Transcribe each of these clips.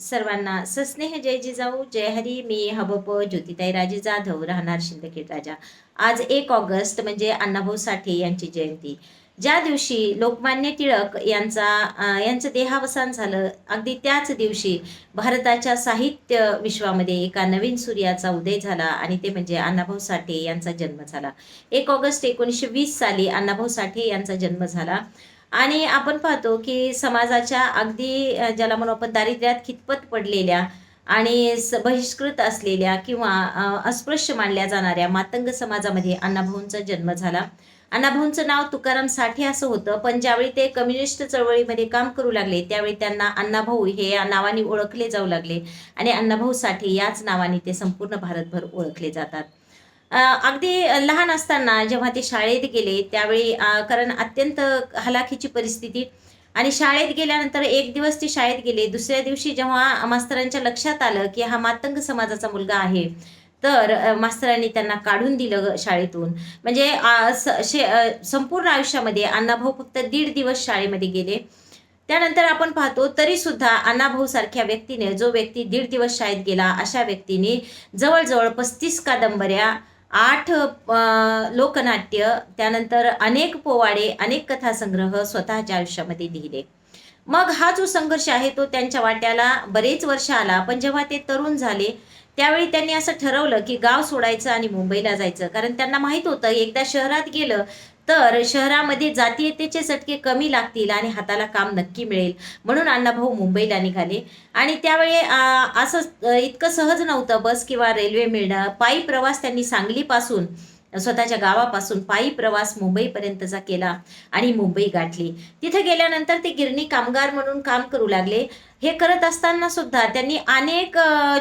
सर्वांना सस्नेह जय जिजाऊ जय हरी मी हबप ज्योतिताई राजे जाधव राहणार शिंदखेड राजा. आज एक ऑगस्ट म्हणजे अण्णाभाऊ साठे यांची जयंती. ज्या दिवशी लोकमान्य टिळक यांचा यांचं देहावसान झालं अगदी त्याच दिवशी भारताच्या साहित्य विश्वामध्ये एका नवीन सूर्याचा उदय झाला आणि ते म्हणजे अण्णाभाऊ साठे यांचा जन्म झाला. एक ऑगस्ट एकोणीसशे वीस साली अण्णाभाऊ साठे यांचा जन्म झाला. आणि आपण पाहतो की समाजाच्या अगदी ज्याला म्हणू आपण दारिद्र्यात खितपत पडलेल्या आणि स- बहिष्कृत असलेल्या किंवा अस्पृश्य मानल्या जाणाऱ्या मातंग समाजामध्ये अण्णाभाऊंचा जन्म झाला. अण्णाभाऊंचं नाव तुकाराम साठे असं होतं पण ज्यावेळी ते कम्युनिस्ट चळवळीमध्ये काम करू लागले त्यावेळी त्यांना अण्णाभाऊ हे या नावाने ओळखले जाऊ लागले आणि अण्णाभाऊ साठे याच नावाने ते संपूर्ण भारतभर ओळखले जातात. अगदी लहान असताना जेव्हा ते शाळेत गेले त्यावेळी कारण अत्यंत हलाखीची परिस्थिती. आणि शाळेत गेल्यानंतर एक दिवस ते शाळेत गेले दुसऱ्या दिवशी जेव्हा मास्तरांच्या लक्षात आलं की हा मातंग समाजाचा मुलगा आहे तर मास्तरांनी त्यांना काढून दिलं शाळेतून. म्हणजे संपूर्ण आयुष्यामध्ये अण्णाभाऊ फक्त दीड दिवस शाळेमध्ये गेले. त्यानंतर आपण पाहतो तरी सुद्धा अण्णाभाऊ सारख्या व्यक्तीने जो व्यक्ती दीड दिवस शाळेत गेला अशा व्यक्तीने जवळजवळ पस्तीस कादंबऱ्या आठ लोकनाट्य त्यानंतर अनेक पोवाडे अनेक कथासंग्रह स्वतःच्या आयुष्यामध्ये लिहिले. मग हा जो संघर्ष आहे तो त्यांच्या वाट्याला बरेच वर्ष आला. पण जेव्हा ते तरुण झाले त्यावेळी त्यांनी असं ठरवलं की गाव सोडायचं आणि मुंबईला जायचं. कारण त्यांना माहीत होतं एकदा शहरात गेलं तर शहरामध्ये जातीयतेचे चटके कमी लागतील आणि हाताला काम नक्की मिळेल. म्हणून अण्णाभाऊ मुंबईला निघाले. आणि त्यावेळी असं इतकं सहज नव्हतं बस किंवा रेल्वे मिळणं. पायी प्रवास त्यांनी सांगलीपासून स्वतःच्या गावापासून पायी प्रवास मुंबईपर्यंतचा केला आणि मुंबई गाठली. तिथे गेल्यानंतर ते गिरणी कामगार म्हणून काम करू लागले. हे करत असताना सुद्धा त्यांनी अनेक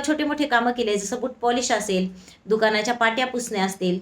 छोटे मोठे कामं केले. जसं बूट पॉलिश असेल दुकानाच्या पाट्या पुसणे असतील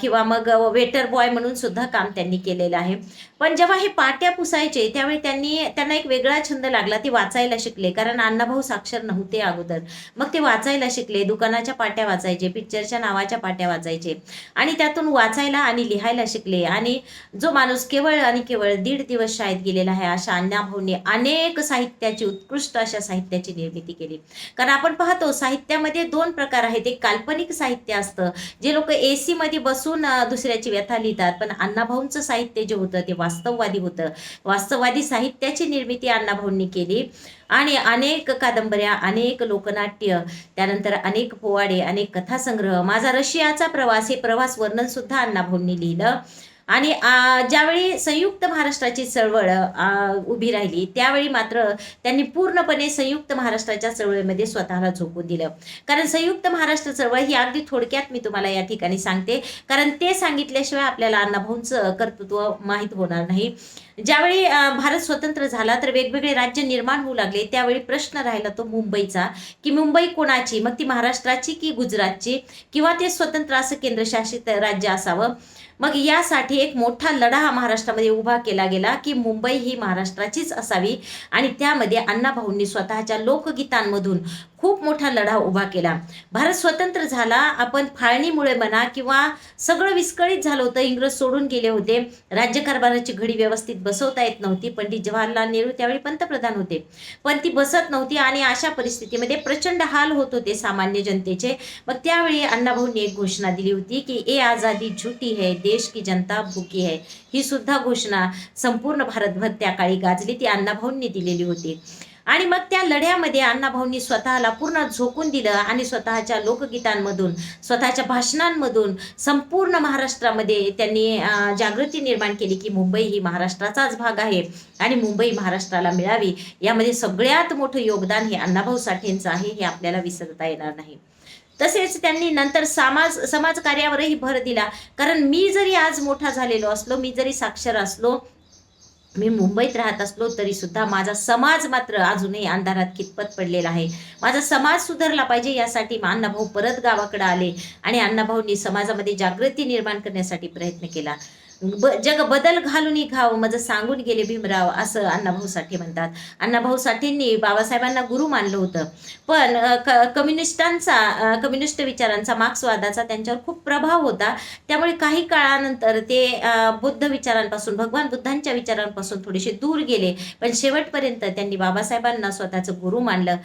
किंवा मग वेटर बॉय म्हणून सुद्धा काम त्यांनी केलेलं आहे. पण जेव्हा हे पाट्या पुसायचे त्यावेळी त्यांनी त्यांना एक वेगळा छंद लागला. ते वाचायला शिकले. कारण अण्णाभाऊ साक्षर नव्हते अगोदर. मग ते वाचायला शिकले. दुकानाच्या पाट्या वाचायचे पिक्चरच्या नावाच्या पाट्या वाचायचे. आणि त्यातून वाचायला आणि लिहायला शिकले. आणि जो माणूस केवळ आणि केवळ दीड दिवस शाळेत गेलेला आहे अशा अण्णाभाऊंनी अनेक साहित्याची उत्कृष्ट अशा साहित्याची निर्मिती केली. कारण आपण पाहतो साहित्यामध्ये दोन प्रकार आहेत. एक काल्पनिक साहित्य असतं जे लोक ए मध्ये बसून दुसऱ्याची व्यथा लिहितात. पण अण्णाभाऊंचं साहित्य जे होतं ते वास्तववादी होतं. वास्तववादी साहित्याची निर्मिती अण्णाभाऊंनी केली. आणि अनेक कादंबऱ्या अनेक लोकनाट्य त्यानंतर अनेक पोवाडे अनेक कथासंग्रह माझा रशियाचा प्रवास हे प्रवास वर्णन सुद्धा अण्णाभाऊंनी लिहिलं. आणि ज्यावेळी संयुक्त महाराष्ट्राची चळवळ उभी राहिली त्यावेळी मात्र त्यांनी पूर्णपणे संयुक्त महाराष्ट्राच्या चळवळीमध्ये स्वतःला झोकून दिलं. कारण संयुक्त महाराष्ट्र चळवळ ही अगदी थोडक्यात मी तुम्हाला या ठिकाणी सांगते. कारण ते सांगितल्याशिवाय आपल्याला अण्णाभाऊंचं कर्तृत्व माहीत होणार नाही. ज्यावेळी भारत स्वतंत्र झाला तर वेगवेगळे राज्य निर्माण होऊ लागले. त्यावेळी प्रश्न राहिला तो मुंबईचा की मुंबई कोणाची? मग ती महाराष्ट्राची की गुजरातची? किंवा ते स्वतंत्र असं केंद्रशासित राज्य असावं? मग यासाठी एक मोठा लढा हा महाराष्ट्रामध्ये उभा केला गेला की मुंबई ही महाराष्ट्राचीच असावी. आणि त्यामध्ये अण्णाभाऊंनी स्वतःच्या लोकगीतांमधून खूप मोठा लढा उभा केला. भारत स्वतंत्र झाला. आपण फाळणीमुळे म्हणा किंवा सगळं विस्कळीत झालं होतं इंग्रज सोडून गेले होते. राज्यकारभाराची घडी व्यवस्थित बसवता येत नव्हती. पंडित जवाहरलाल नेहरू त्यावेळी पंतप्रधान होते. पण ती बसत नव्हती आणि अशा परिस्थितीमध्ये प्रचंड हाल होत होते सामान्य जनतेचे. मग त्यावेळी अण्णाभाऊंनी एक घोषणा दिली होती की ए आझादी झुटी है देश की जनता भूकी है. ही सुद्धा घोषणा संपूर्ण भारतभर त्या काळी गाजली. ती अण्णाभाऊंनी दिलेली होती. आणि मग त्या लढ्यामध्ये अण्णाभाऊंनी स्वतःला पूर्ण झोकून दिलं आणि स्वतःच्या लोकगीतांमधून स्वतःच्या भाषणांमधून संपूर्ण महाराष्ट्रामध्ये त्यांनी जागृती निर्माण केली की मुंबई ही महाराष्ट्राचाच भाग आहे आणि मुंबई महाराष्ट्राला मिळावी. यामध्ये सगळ्यात मोठं योगदान हे अण्णाभाऊ साठेंचं आहे हे आपल्याला विसरता येणार नाही. तसेच त्यांनी नंतर समाज समाजकार्यावरही भर दिला. कारण मी जरी आज मोठा झालेलो असलो मी जरी साक्षर असलो मी मुंबईत राहत असलो तरी सुद्धा माझा समाज मात्र अजूनही अंधारात कितपत पडलेला आहे. माझा समाज सुधारला पाहिजे यासाठी अण्णाभाऊ परत गावाकडे आले आणि अण्णाभाऊंनी समाजामध्ये जागृती निर्माण करण्यासाठी प्रयत्न केला. ब जग बदल घालून घाव माझं सांगून गेले भीमराव असं अण्णाभाऊ साठे म्हणतात. अण्णाभाऊ साठेंनी बाबासाहेबांना गुरु मानलं होतं. पण क कम्युनिस्टांचा कम्युनिस्ट विचारांचा मार्क्सवादाचा त्यांच्यावर खूप प्रभाव होता. त्यामुळे काही काळानंतर ते बुद्ध विचारांपासून भगवान बुद्धांच्या विचारांपासून थोडेसे दूर गेले. पण शेवटपर्यंत त्यांनी बाबासाहेबांना स्वतःचं गुरु मानलं.